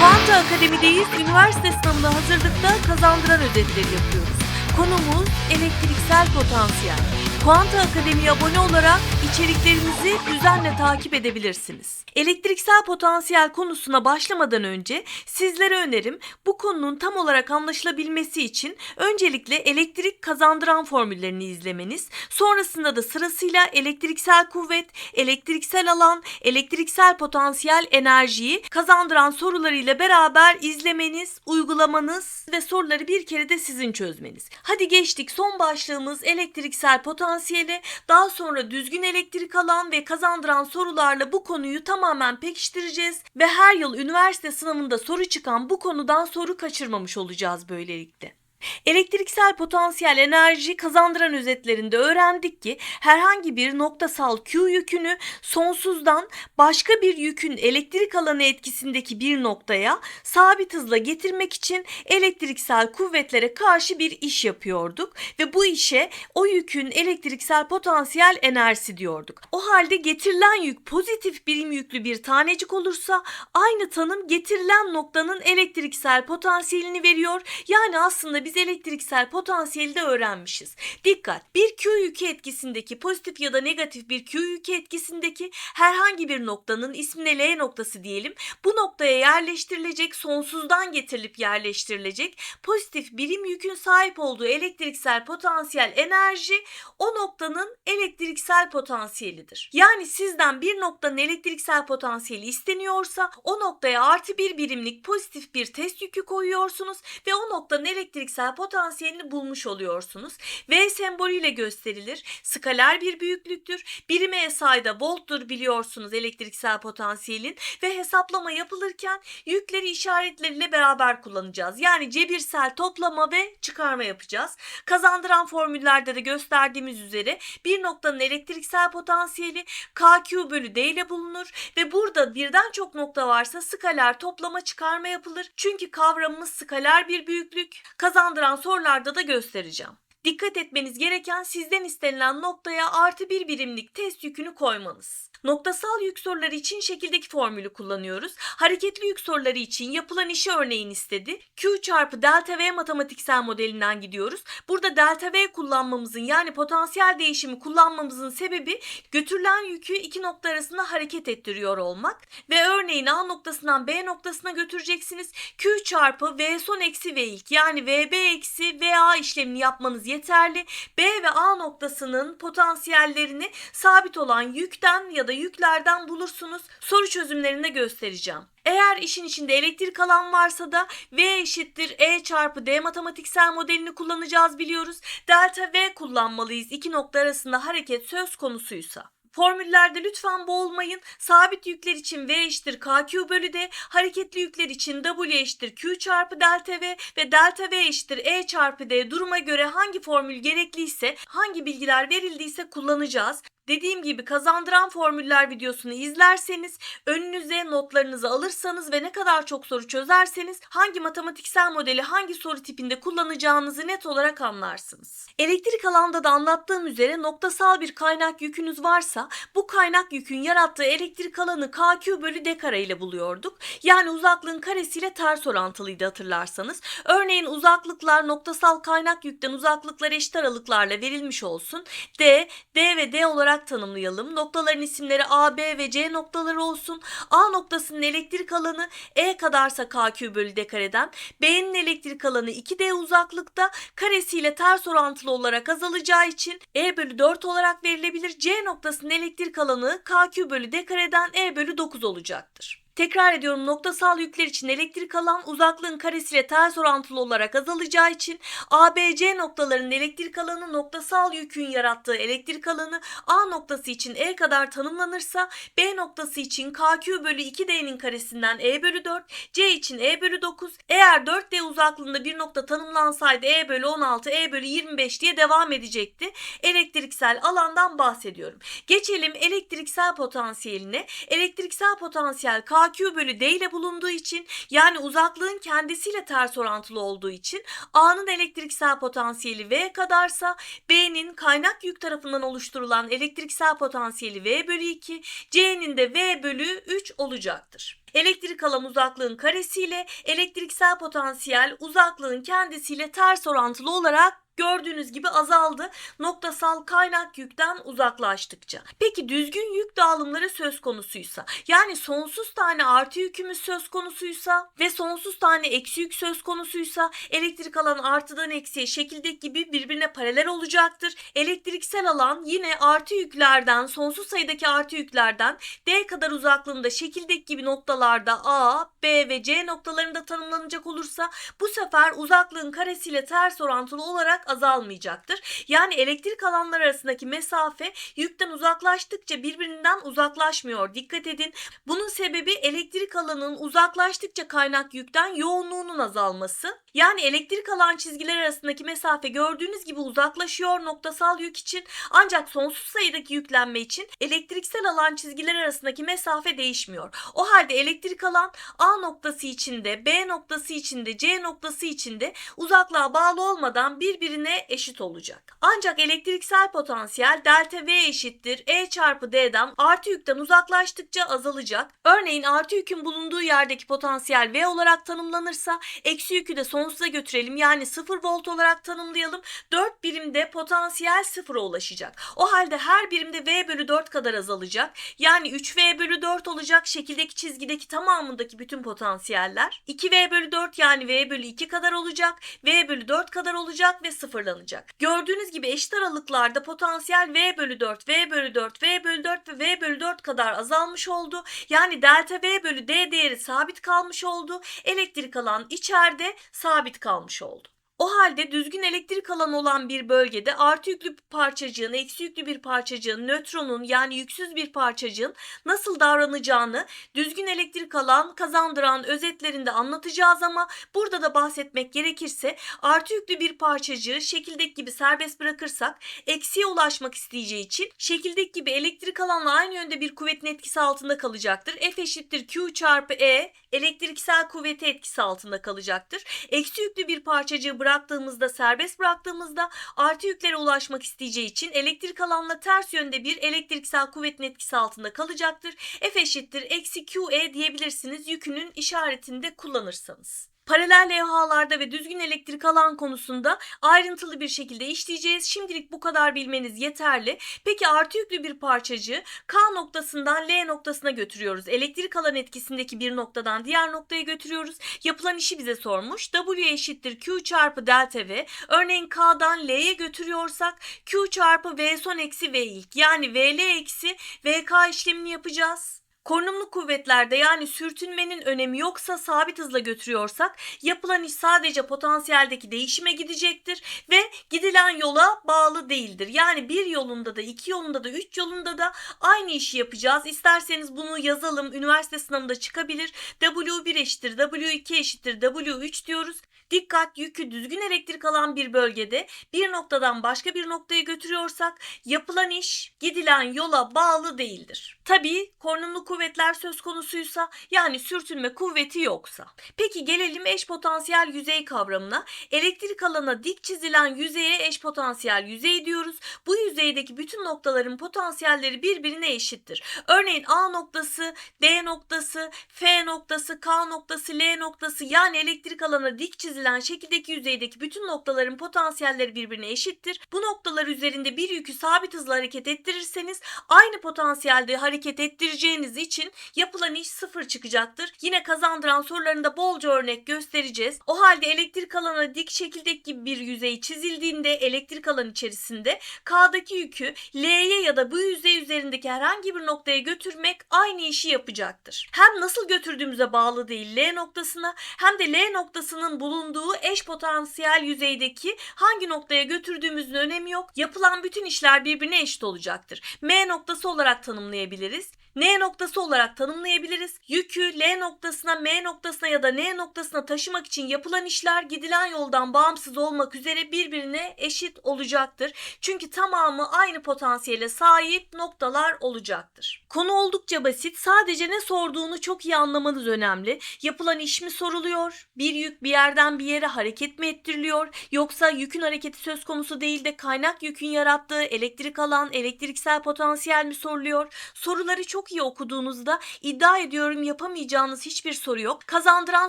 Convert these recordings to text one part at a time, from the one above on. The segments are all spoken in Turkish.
Kuanta Akademi'deyiz. Üniversite sınavına hazırlıkta kazandıran ödevleri yapıyoruz. Konumuz elektriksel potansiyel. Kuanta Akademi'ye abone olarak içeriklerimizi düzenle takip edebilirsiniz. Elektriksel potansiyel konusuna başlamadan önce sizlere önerim bu konunun tam olarak anlaşılabilmesi için öncelikle elektrik kazandıran formüllerini izlemeniz, sonrasında da sırasıyla elektriksel kuvvet, elektriksel alan, elektriksel potansiyel enerjiyi kazandıran sorularıyla beraber izlemeniz, uygulamanız ve soruları bir kere de sizin çözmeniz. Hadi geçtik son başlığımız elektriksel potansiyele, daha sonra düzgün elektrik alan ve kazandıran sorularla bu konuyu tamamen pekiştireceğiz ve her yıl üniversite sınavında soru çıkan bu konudan soru kaçırmamış olacağız böylelikle. Elektriksel potansiyel enerji kazandıran özetlerinde öğrendik ki herhangi bir noktasal Q yükünü sonsuzdan başka bir yükün elektrik alanı etkisindeki bir noktaya sabit hızla getirmek için elektriksel kuvvetlere karşı bir iş yapıyorduk ve bu işe o yükün elektriksel potansiyel enerjisi diyorduk. O halde getirilen yük pozitif birim yüklü bir tanecik olursa aynı tanım getirilen noktanın elektriksel potansiyelini veriyor. Yani aslında biz elektriksel potansiyeli de öğrenmişiz. Dikkat! Bir Q yükü etkisindeki pozitif ya da negatif bir Q yükü etkisindeki herhangi bir noktanın ismine L noktası diyelim. Bu noktaya yerleştirilecek, sonsuzdan getirilip yerleştirilecek pozitif birim yükün sahip olduğu elektriksel potansiyel enerji o noktanın elektriksel potansiyelidir. Yani sizden bir noktanın elektriksel potansiyeli isteniyorsa o noktaya artı bir birimlik pozitif bir test yükü koyuyorsunuz ve o noktanın elektriksel potansiyelini bulmuş oluyorsunuz. V sembolüyle gösterilir. Skaler bir büyüklüktür. Birime SI da volttur biliyorsunuz elektriksel potansiyelin ve hesaplama yapılırken yükleri işaretleriyle beraber kullanacağız. Yani cebirsel toplama ve çıkarma yapacağız. Kazandıran formüllerde de gösterdiğimiz üzere bir noktanın elektriksel potansiyeli KQ bölü D ile bulunur ve burada birden çok nokta varsa skaler toplama çıkarma yapılır. Çünkü kavramımız skaler bir büyüklük. Kazandıran sorularda da göstereceğim. Dikkat etmeniz gereken sizden istenilen noktaya artı bir birimlik test yükünü koymanız. Noktasal yük soruları için şekildeki formülü kullanıyoruz. Hareketli yük soruları için yapılan işi örneğin istedi. Q çarpı delta V matematiksel modelinden gidiyoruz. Burada delta V kullanmamızın yani potansiyel değişimi kullanmamızın sebebi götürülen yükü iki nokta arasında hareket ettiriyor olmak. Ve örneğin A noktasından B noktasına götüreceksiniz. Q çarpı V son eksi V ilk yani VB eksi VA işlemini yapmanız yeterli. B ve A noktasının potansiyellerini sabit olan yükten ya da yüklerden bulursunuz. Soru çözümlerinde göstereceğim. Eğer işin içinde elektrik alan varsa da V eşittir E çarpı D matematiksel modelini kullanacağız biliyoruz. Delta V kullanmalıyız iki nokta arasında hareket söz konusuysa. Formüllerde lütfen boğulmayın. Sabit yükler için V eşittir KQ bölü D, hareketli yükler için W eşittir Q çarpı delta V ve delta V eşittir E çarpı D duruma göre hangi formül gerekliyse, hangi bilgiler verildiyse kullanacağız. Dediğim gibi kazandıran formüller videosunu izlerseniz, önünüze notlarınızı alırsanız ve ne kadar çok soru çözerseniz hangi matematiksel modeli hangi soru tipinde kullanacağınızı net olarak anlarsınız. Elektrik alanda da anlattığım üzere noktasal bir kaynak yükünüz varsa bu kaynak yükün yarattığı elektrik alanı KQ bölü D kare ile buluyorduk. Yani uzaklığın karesiyle ters orantılıydı hatırlarsanız. Örneğin uzaklıklar noktasal kaynak yükten uzaklıklar eşit aralıklarla verilmiş olsun. D, D ve D olarak tanımlayalım. Noktaların isimleri A, B ve C noktaları olsun. A noktasının elektrik alanı E kadarsa KQ bölü D kareden. B'nin elektrik alanı 2D uzaklıkta karesiyle ters orantılı olarak azalacağı için E bölü 4 olarak verilebilir. C noktasının elektrik alanı KQ bölü D kareden E bölü 9 olacaktır. Tekrar ediyorum noktasal yükler için elektrik alan uzaklığın karesiyle ters orantılı olarak azalacağı için ABC noktalarının elektrik alanı noktasal yükün yarattığı elektrik alanı A noktası için E kadar tanımlanırsa B noktası için KQ bölü 2D'nin karesinden E bölü 4, C için E bölü 9. Eğer 4D uzaklığında bir nokta tanımlansaydı E bölü 16, E bölü 25 diye devam edecekti. Elektriksel alandan bahsediyorum. Geçelim elektriksel potansiyeline. Elektriksel potansiyel K AQ bölü D ile bulunduğu için yani uzaklığın kendisiyle ters orantılı olduğu için A'nın elektriksel potansiyeli V kadarsa B'nin kaynak yük tarafından oluşturulan elektriksel potansiyeli V bölü 2, C'nin de V bölü 3 olacaktır. Elektrik alan uzaklığın karesiyle elektriksel potansiyel uzaklığın kendisiyle ters orantılı olarak gördüğünüz gibi azaldı noktasal kaynak yükten uzaklaştıkça. Peki düzgün yük dağılımları söz konusuysa yani sonsuz tane artı yükümüz söz konusuysa ve sonsuz tane eksi yük söz konusuysa elektrik alan artıdan eksiye şekildeki gibi birbirine paralel olacaktır. Elektriksel alan yine artı yüklerden sonsuz sayıdaki artı yüklerden D kadar uzaklığında şekildeki gibi noktalarda A, B ve C noktalarında tanımlanacak olursa bu sefer uzaklığın karesiyle ters orantılı olarak azalmayacaktır. Yani elektrik alanlar arasındaki mesafe yükten uzaklaştıkça birbirinden uzaklaşmıyor. Dikkat edin. Bunun sebebi elektrik alanının uzaklaştıkça kaynak yükten yoğunluğunun azalması. Yani elektrik alan çizgiler arasındaki mesafe gördüğünüz gibi uzaklaşıyor noktasal yük için ancak sonsuz sayıdaki yüklenme için elektriksel alan çizgiler arasındaki mesafe değişmiyor. O halde elektrik alan A noktası içinde, B noktası içinde, C noktası içinde uzaklığa bağlı olmadan birbirine eşit olacak. Ancak elektriksel potansiyel delta V eşittir E çarpı D'den artı yükten uzaklaştıkça azalacak. Örneğin artı yükün bulunduğu yerdeki potansiyel V olarak tanımlanırsa eksi yükü de sonsuza götürelim yani 0 volt olarak tanımlayalım. 4 birimde potansiyel sıfıra ulaşacak. O halde her birimde V bölü 4 kadar azalacak. Yani 3V bölü 4 olacak şekildeki çizgideki tamamındaki bütün potansiyeller. 2V bölü 4 yani V bölü 2 kadar olacak. V bölü 4 kadar olacak ve sıfırlanacak. Gördüğünüz gibi eşit aralıklarda potansiyel V bölü 4, V bölü 4, V bölü 4 ve V bölü 4 kadar azalmış oldu. Yani delta V bölü D değeri sabit kalmış oldu. Elektrik alan içeride sabit kalmış oldu. O halde düzgün elektrik alanı olan bir bölgede artı yüklü bir parçacığın, eksi yüklü bir parçacığın, nötronun yani yüksüz bir parçacığın nasıl davranacağını düzgün elektrik alan kazandıran özetlerinde anlatacağız ama burada da bahsetmek gerekirse artı yüklü bir parçacığı şekildeki gibi serbest bırakırsak eksiye ulaşmak isteyeceği için şekildeki gibi elektrik alanla aynı yönde bir kuvvetin etkisi altında kalacaktır. F eşittir Q çarpı E elektriksel kuvveti etkisi altında kalacaktır. Eksi yüklü bir parçacığı bıraktığımızda, serbest bıraktığımızda artı yüklere ulaşmak isteyeceği için elektrik alanla ters yönde bir elektriksel kuvvetin etkisi altında kalacaktır. F eşittir eksi QE diyebilirsiniz yükünün işaretini de kullanırsanız. Paralel levhalarda ve düzgün elektrik alan konusunda ayrıntılı bir şekilde işleyeceğiz. Şimdilik bu kadar bilmeniz yeterli. Peki artı yüklü bir parçacığı K noktasından L noktasına götürüyoruz. Elektrik alan etkisindeki bir noktadan diğer noktaya götürüyoruz. Yapılan işi bize sormuş. W eşittir Q çarpı delta V. Örneğin K'dan L'ye götürüyorsak Q çarpı V son eksi V ilk. Yani VL eksi VK işlemini yapacağız. Korunumlu kuvvetlerde yani sürtünmenin önemi yoksa sabit hızla götürüyorsak yapılan iş sadece potansiyeldeki değişime gidecektir ve gidilen yola bağlı değildir. Yani bir yolunda da iki yolunda da üç yolunda da aynı işi yapacağız. İsterseniz bunu yazalım üniversite sınavında çıkabilir. W1 eşittir W2 eşittir W3 diyoruz. Dikkat yükü düzgün elektrik alan bir bölgede bir noktadan başka bir noktaya götürüyorsak yapılan iş gidilen yola bağlı değildir. Tabii korunumlu kuvvetler söz konusuysa yani sürtünme kuvveti yoksa. Peki gelelim eş potansiyel yüzey kavramına. Elektrik alana dik çizilen yüzeye eş potansiyel yüzey diyoruz. Bu yüzeydeki bütün noktaların potansiyelleri birbirine eşittir. Örneğin A noktası, D noktası, F noktası, K noktası, L noktası yani elektrik alana dik çizilen şekildeki yüzeydeki bütün noktaların potansiyelleri birbirine eşittir. Bu noktalar üzerinde bir yükü sabit hızla hareket ettirirseniz aynı potansiyelde hareket ettireceğiniz için yapılan iş sıfır çıkacaktır. Yine kazandıran sorularında bolca örnek göstereceğiz. O halde elektrik alana dik şekildeki gibi bir yüzey çizildiğinde elektrik alan içerisinde K'daki yükü L'ye ya da bu yüzey üzerindeki herhangi bir noktaya götürmek aynı işi yapacaktır. Hem nasıl götürdüğümüze bağlı değil L noktasına hem de L noktasının bulunduğu eş potansiyel yüzeydeki hangi noktaya götürdüğümüzün önemi yok. Yapılan bütün işler birbirine eşit olacaktır. M noktası olarak tanımlayabiliriz. N noktası olarak tanımlayabiliriz. Yükü L noktasına, M noktasına ya da N noktasına taşımak için yapılan işler gidilen yoldan bağımsız olmak üzere birbirine eşit olacaktır. Çünkü tamamı aynı potansiyele sahip noktalar olacaktır. Konu oldukça basit. Sadece ne sorduğunu çok iyi anlamanız önemli. Yapılan iş mi soruluyor? Bir yük bir yerden bir yere hareket mi ettiriliyor? Yoksa yükün hareketi söz konusu değil de kaynak yükün yarattığı elektrik alan, elektriksel potansiyel mi soruluyor? Soruları çok iyi okuduğunuzda iddia ediyorum yapamayacağınız hiçbir soru yok. Kazandıran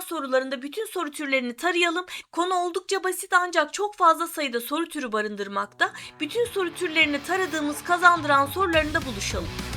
sorularında bütün soru türlerini tarayalım. Konu oldukça basit ancak çok fazla sayıda soru türü barındırmakta. Bütün soru türlerini taradığımız kazandıran sorularında buluşalım.